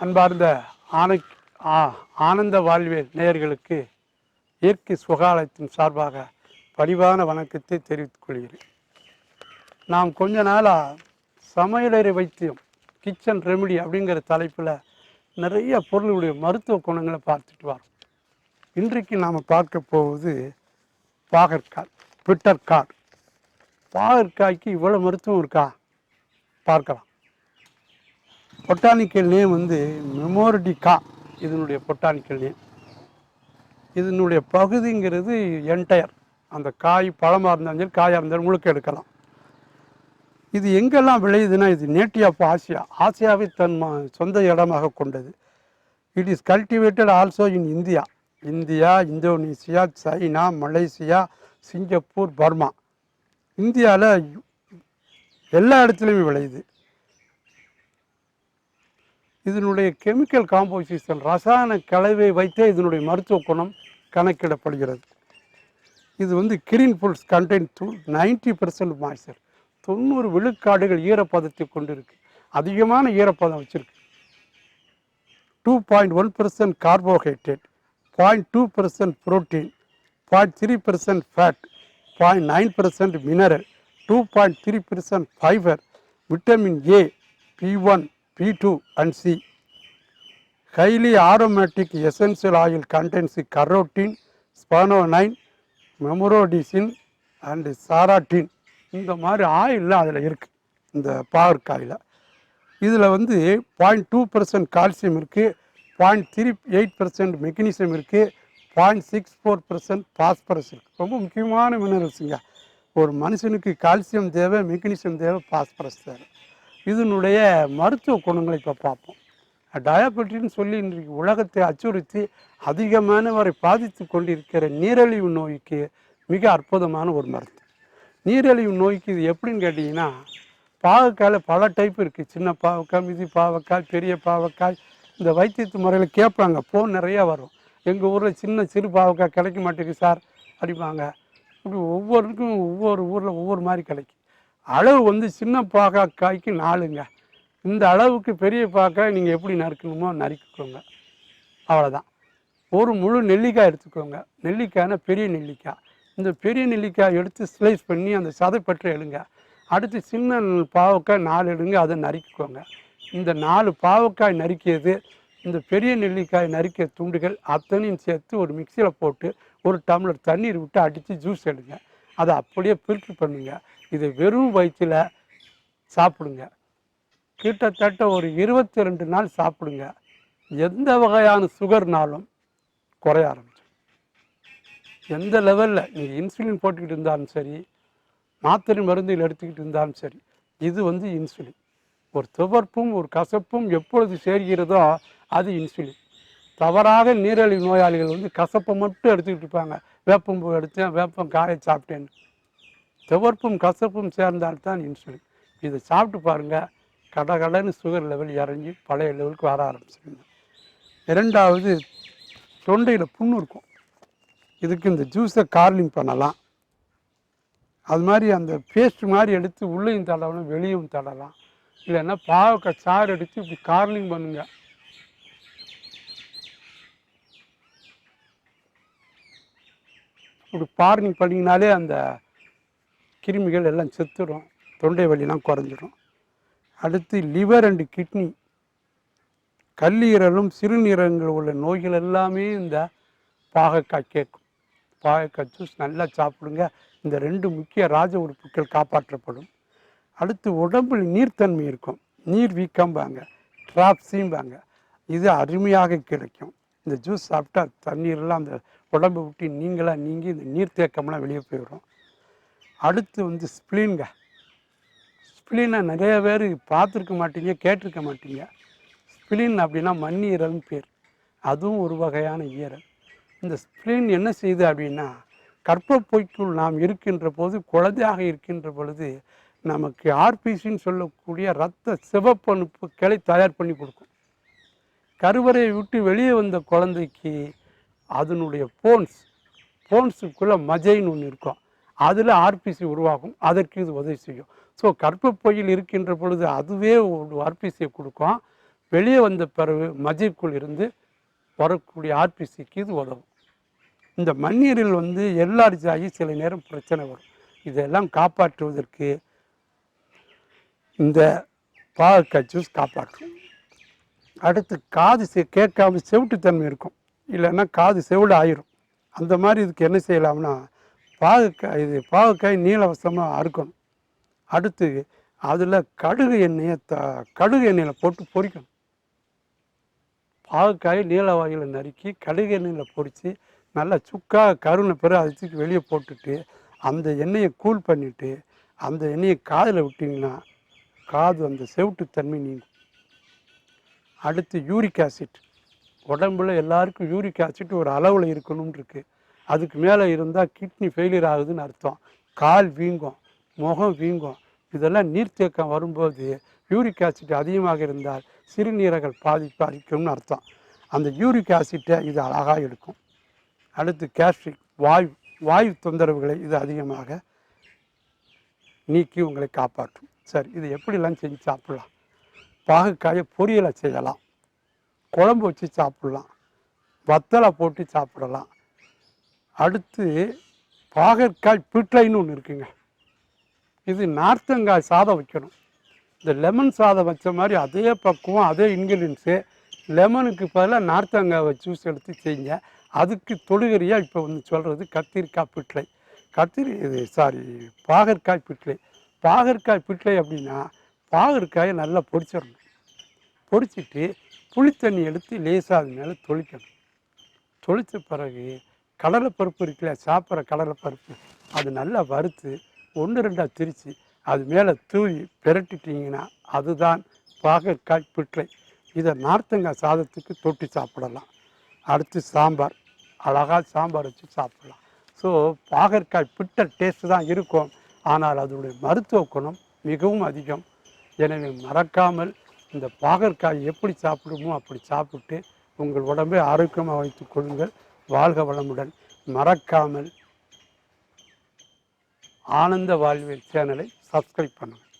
அன்பார்ந்த ஆன ஆனந்த வாழ்வியல் நேயர்களுக்கு இயற்கை சுகாலயத்தின் சார்பாக பணிவான வணக்கத்தை தெரிவித்துக் கொள்கிறேன். நாம் கொஞ்ச நாளாக சமையலறை வைத்தியம் கிச்சன் ரெமெடி அப்படிங்கிற தலைப்பில் நிறைய பொருளுடைய மருத்துவ குணங்களை பார்த்துட்டு வரோம். இன்றைக்கு நாம் பார்க்க போவது பாகற்காய் பிட்டற்காய் பாகற்காய்க்கு இவ்வளோ மருத்துவம் இருக்கா? பார்க்கலாம். பொட்டானிக்கல் நேம் வந்து மெமோரிடிகா இதனுடைய பொட்டானிக்கல் நேம் இதனுடைய பகுதிங்கிறது என்டையர் அந்த காய் பழமாக இருந்தாலும் சரி காயாக இருந்தாலும் முழுக்க எடுக்கலாம். இது எங்கெல்லாம் விளையுதுன்னா இது நேட்டிவ் ஆஃப் ஆசியா. ஆசியாவை தன் ம- சொந்த இடமாக கொண்டது. It is cultivated also in India India Indonesia China Malaysia Singapore Burma. இந்தியாவில் எல்லா இடத்துலையுமே விளையுது. இதனுடைய கெமிக்கல் காம்போசிஷன் ரசாயன கலவை வைத்தே இதனுடைய மருத்துவ குணம் கணக்கிடப்படுகிறது. இது வந்து green bulls content to ninety percent moisture தொண்ணூறு விழுக்காடுகள் ஈரப்பதத்தை கொண்டிருக்கு. அதிகமான ஈரப்பதம் வச்சுருக்கு. Two point one percent carbohydrate point two percent protein point three percent fat point nine percent mineral two point three percent fibre vitamin A B one B two and C highly aromatic essential oil contents carotene saponin momordicin and charantin இந்த மாதிரி ஆயிலெலாம் அதில் இருக்குது இந்த பாவற்காயில் இதில் வந்து point two percent calcium இருக்குது point three eight percent magnesium இருக்குது point six four percent phosphorus இருக்குது ரொம்ப முக்கியமான மினரல்ஸுங்க ஒரு மனுஷனுக்கு கால்சியம் தேவை மெக்னீசியம் தேவை பாஸ்பரஸ் தேவை. இதனுடைய மருத்துவ குணங்களை இப்போ பார்ப்போம். டயபெட்டின்னு சொல்லி இன்றைக்கு உலகத்தை அச்சுறுத்தி அதிகமானவரை பாதித்து கொண்டிருக்கிற நீரிழிவு நோய்க்கு மிக அற்புதமான ஒரு மருந்து நீரிழிவு நோய்க்கு இது எப்படின்னு கேட்டிங்கன்னா பாவக்காயில் பல டைப் இருக்குது சின்ன பாவக்காய் மிதி பாவக்காய் பெரிய பாவக்காய் இந்த வைத்தியத்து முறையில் கேட்பாங்க. ஃபோன் நிறையா வரும். எங்கள் ஊரில் சின்ன சிறு பாவக்காய் கிடைக்க மாட்டேங்குது சார் அடிப்பாங்க இப்படி ஒவ்வொருக்கும் ஒவ்வொரு ஊரில் ஒவ்வொரு மாதிரி கிடைக்கும். அளவு வந்து சின்ன பாகக்காய்க்கு நாலுங்க. இந்த அளவுக்கு பெரிய பாக்காய் நீங்கள் எப்படி நறுக்கணுமோ நறுக்கிக்கோங்க. அவ்வளோதான் ஒரு முழு நெல்லிக்காய் எடுத்துக்கோங்க. நெல்லிக்காய்னா பெரிய நெல்லிக்காய். இந்த பெரிய நெல்லிக்காய் எடுத்து ஸ்லைஸ் பண்ணி அந்த சதைப்பற்றை எடுங்க. அடுத்து சின்ன பாவக்காய் நாலு எடுங்க அதை நறுக்கிக்கோங்க. இந்த நாலு பாவக்காய் நறுக்கியது இந்த பெரிய நெல்லிக்காய் நறுக்கிய துண்டுகள் அத்தனையும் சேர்த்து ஒரு மிக்சியில் போட்டு ஒரு டம்ளர் தண்ணீர் விட்டு அடித்து ஜூஸ் எடுங்க. அதை அப்படியே ஃபில்ட்ரு பண்ணுங்கள் இதை வெறும் வயிற்றில் சாப்பிடுங்க. கிட்டத்தட்ட ஒரு இருபத்தி ரெண்டு நாள் சாப்பிடுங்க. எந்த வகையான சுகர்னாலும் குறைய ஆரம்பிச்சு எந்த லெவலில் நீங்கள் இன்சுலின் போட்டுக்கிட்டு இருந்தாலும் சரி மாத்திரை மருந்துகள் எடுத்துக்கிட்டு இருந்தாலும் சரி இது வந்து இன்சுலின் ஒரு துவர்ப்பும் ஒரு கசப்பும் எப்பொழுது சேர்கிறதோ அது இன்சுலின் தவறாக நீரிழிவு நோயாளிகள் வந்து கசப்பை மட்டும் எடுத்துக்கிட்டு இருப்பாங்க. வேப்பம்பூ எடுத்தேன் வேப்பம் காயை சாப்பிட்டேன்னு. துவர்ப்பும் கசப்பும் சேர்ந்தால்தான் இன்சுலின். இதை சாப்பிட்டு பாருங்கள் கடகடன்னு சுகர் லெவல் இறங்கி பழைய லெவலுக்கு வர ஆரம்பிச்சிருங்க. இரண்டாவது தொண்டையில் புண்ணு இருக்கும். இதுக்கு இந்த ஜூஸை கார்லிங் பண்ணலாம். அது மாதிரி அந்த பேஸ்ட் மாதிரி எடுத்து உள்ளேயும் தடவலாம் வெளியும் தடலாம். இல்லைன்னா பாவக்காய் சாறு எடுத்து இப்படி கார்லிங் பண்ணுங்க. இப்படி பார்னிங் பண்ணிங்கனாலே அந்த கிருமிகள் எல்லாம் செத்துடும் தொண்டை வலிலாம் குறைஞ்சிடும் அடுத்து லிவர் அண்டு கிட்னி கல்லீரலும் சிறுநீரகங்கள் உள்ள நோய்கள் எல்லாமே இந்த பாகக்காய் கேட்கும். பாகக்காய் ஜூஸ் நல்லா சாப்பிடுங்க. இந்த ரெண்டு முக்கிய ராஜ உறுப்புகள் காப்பாற்றப்படும். அடுத்து உடம்பில் நீர்த்தன்மை இருக்கும். நீர் வீக்கம்பாங்க. ட்ராப்ஸிம்பாங்க இது அருமையாக கிடைக்கும். இந்த ஜூஸ் சாப்பிட்டா தண்ணீர்லாம் அந்த உடம்பை விட்டு நீங்களாக நீங்கி இந்த நீர்த்தேக்கம்லாம் வெளியே போயிடும் அடுத்து வந்து ஸ்ப்ளீன்ங்க ஸ்ப்ளீனை நிறைய பேர் பார்த்துருக்க மாட்டீங்க கேட்டிருக்க மாட்டீங்க. ஸ்ப்ளீன் அப்படின்னா மண்ணீரல்னு பேர். அதுவும் ஒரு வகையான ஈரல். இந்த ஸ்ப்ளீன் என்ன செய்யுது அப்படின்னா கற்பப்பைக்குள் நாம் இருக்கின்ற போது குழந்தையாக இருக்கின்ற பொழுது நமக்கு ஆர்பிசின்னு சொல்லக்கூடிய இரத்த சிவப்பணுப்புகளை தயார் பண்ணி கொடுக்கும். கருவறையை விட்டு வெளியே வந்த குழந்தைக்கு அதனுடைய போன்ஸ் போன்ஸுக்குள்ளே மஜைன்னு ஒன்று இருக்கும். அதில் ஆர்பிசி உருவாகும் அதற்கு இது உதவி செய்யும். ஸோ கற்பப்பையில் இருக்கின்ற பொழுது அதுவே ஒரு ஆர்பிசியை கொடுக்கும். வெளியே வந்த பிறகு மஜிக்குள் இருந்து வரக்கூடிய ஆர்பிசிக்கு இது உதவும். இந்த மண்ணீரில் வந்து எல்ஆர்ஜி ஆகி சில நேரம் பிரச்சனை வரும். இதெல்லாம் காப்பாற்றுவதற்கு இந்த பாகக்காய் ஜூஸ் காப்பாற்றும். அடுத்து காது செ கேட்காம செவிட்டுத்தன்மை இருக்கும். இல்லைன்னா காது செவிடு ஆயிரும். அந்த மாதிரி இதுக்கு என்ன செய்யலாம்னா பாகுக்காய் இது பாகுக்காய் நீலவசமாக அறுக்கணும். அடுத்து அதில் கடுகு எண்ணெயை த கடுகு எண்ணெயில் போட்டு பொரிக்கணும். பாகுக்காய் நீல வாயில் நறுக்கி கடுகு எண்ணெயில் பொரித்து நல்லா சுக்கா கருணை பிறகு அதை தூக்கி வெளியே போட்டுட்டு அந்த எண்ணெயை கூல் பண்ணிவிட்டு அந்த எண்ணெயை காதில் விட்டிங்கன்னா காது அந்த செவிட்டுத்தன்மை நீங்கும். அடுத்து யூரிக் ஆசிட். உடம்புல எல்லாருக்கும் யூரிக் ஆசிட் ஒரு அளவில் இருக்கணும்னு இருக்குது அதுக்கு மேலே இருந்தால் கிட்னி ஃபெயிலியர் ஆகுதுன்னு அர்த்தம். கால் வீங்கும் முகம் வீங்கும். இதெல்லாம் நீர்த்தேக்கம் வரும்போது யூரிக் ஆசிட் அதிகமாக இருந்தால் சிறுநீரகல் பாதிப்பு அளிக்கும்னு அர்த்தம். அந்த யூரிக் ஆசிட்டை இது அழகாக எடுக்கும். அடுத்து கேஸ்ட்ரிக் வாயு வாயு தொந்தரவுகளை இது அதிகமாக நீக்கி உங்களை காப்பாற்றும். சரி இது எப்படிலாம் செஞ்சு சாப்பிடலாம்? பாகுக்காயை பொரியலை செய்யலாம். குழம்பு வச்சு சாப்பிடலாம். வத்தலை போட்டு சாப்பிடலாம். அடுத்து பாகற்காய் பிட்லைன்னு ஒன்று இருக்குங்க. இது நார்த்தங்காய் சாதம் வைக்கணும். இந்த லெமன் சாதம் வச்ச மாதிரி அதே பக்குவம் அதே இன்கிரீடியன்ஸு லெமனுக்கு பதிலாக நார்த்தங்காய் ஜூஸ் எடுத்து செய்யுங்க. அதுக்கு தொழுகரியாக இப்போ வந்து சொல்கிறது கத்திரிக்காய் பிட்லை. கத்திரி இது சாரி பாகற்காய் பிட்லை. பாகற்காய் பிட்லை அப்படின்னா பாகற்காயை நல்லா பொரிச்சிடணும் பொரிச்சிட்டு புளித்தண்ணி எடுத்து லேசாக அது மேலே தொளிக்கணும். தொளித்த பிறகு கடலைப்பருப்பு இருக்குல்ல சாப்பிட்ற கடலைப்பருப்பு அது நல்லா வறுத்து ஒன்று ரெண்டாக திரித்து அது மேலே தூவி பிரட்டிட்டிங்கன்னா அதுதான் பாகற்காய் பிட்லை இதை நார்த்தங்காய் சாதத்துக்கு தொட்டி சாப்பிடலாம். அடுத்து சாம்பார். அழகாக சாம்பார் வச்சு சாப்பிடலாம். ஸோ பாகற்காய் பிட்ட டேஸ்ட்டு தான் இருக்கும். ஆனால் அதனுடைய மருத்துவ குணம் மிகவும் அதிகம். எனவே மறக்காமல் இந்த பாகற்காய் எப்படி சாப்பிடுமோ அப்படி சாப்பிட்டு உங்கள் உடம்பை ஆரோக்கியமாக வைத்துக் கொள்ளுங்கள். வாழ்க வளமுடன். மறக்காமல் ஆனந்த வாழ்வியல் சேனலை சப்ஸ்கிரைப் பண்ணுங்கள்